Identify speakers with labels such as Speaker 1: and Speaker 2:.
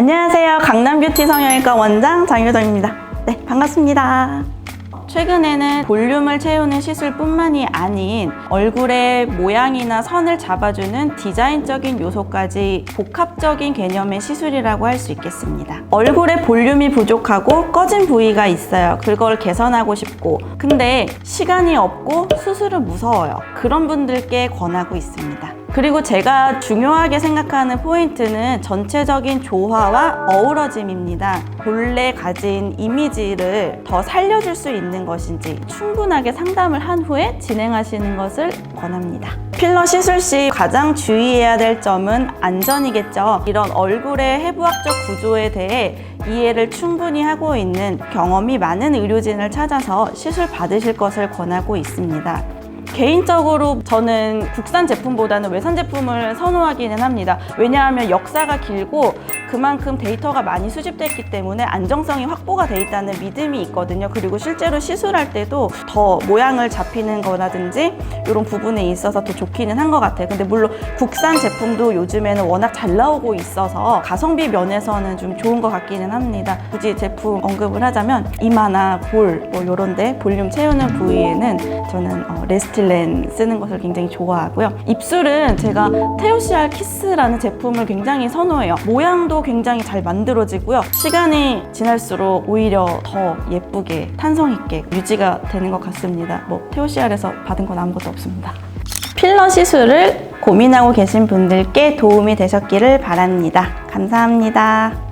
Speaker 1: 안녕하세요. 강남뷰티 성형외과 원장 장효정입니다. 네, 반갑습니다. 최근에는 볼륨을 채우는 시술뿐만이 아닌 얼굴의 모양이나 선을 잡아주는 디자인적인 요소까지 복합적인 개념의 시술이라고 할 수 있겠습니다. 얼굴에 볼륨이 부족하고 꺼진 부위가 있어요. 그걸 개선하고 싶고 근데 시간이 없고 수술은 무서워요. 그런 분들께 권하고 있습니다. 그리고 제가 중요하게 생각하는 포인트는 전체적인 조화와 어우러짐입니다. 본래 가진 이미지를 더 살려줄 수 있는 것인지 충분하게 상담을 한 후에 진행하시는 것을 권합니다. 필러 시술 시 가장 주의해야 될 점은 안전이겠죠. 이런 얼굴의 해부학적 구조에 대해 이해를 충분히 하고 있는 경험이 많은 의료진을 찾아서 시술 받으실 것을 권하고 있습니다. 개인적으로 저는 국산 제품보다는 외산 제품을 선호하기는 합니다. 왜냐하면 역사가 길고 그만큼 데이터가 많이 수집됐기 때문에 안정성이 확보가 돼 있다는 믿음이 있거든요. 그리고 실제로 시술할 때도 더 모양을 잡히는 거라든지 이런 부분에 있어서 더 좋기는 한 것 같아요. 근데 물론 국산 제품도 요즘에는 워낙 잘 나오고 있어서 가성비 면에서는 좀 좋은 것 같기는 합니다. 굳이 제품 언급을 하자면 이마나 볼, 뭐 요런데 볼륨 채우는 부위에는 저는 어, 레스 틸렌 쓰는 것을 굉장히 좋아하고요. 입술은 제가 테오시알 키스라는 제품을 굉장히 선호해요. 모양도 굉장히 잘 만들어지고요. 시간이 지날수록 오히려 더 예쁘게 탄성 있게 유지가 되는 것 같습니다. 뭐 테오시알에서 받은 건 아무것도 없습니다. 필러 시술을 고민하고 계신 분들께 도움이 되셨기를 바랍니다. 감사합니다.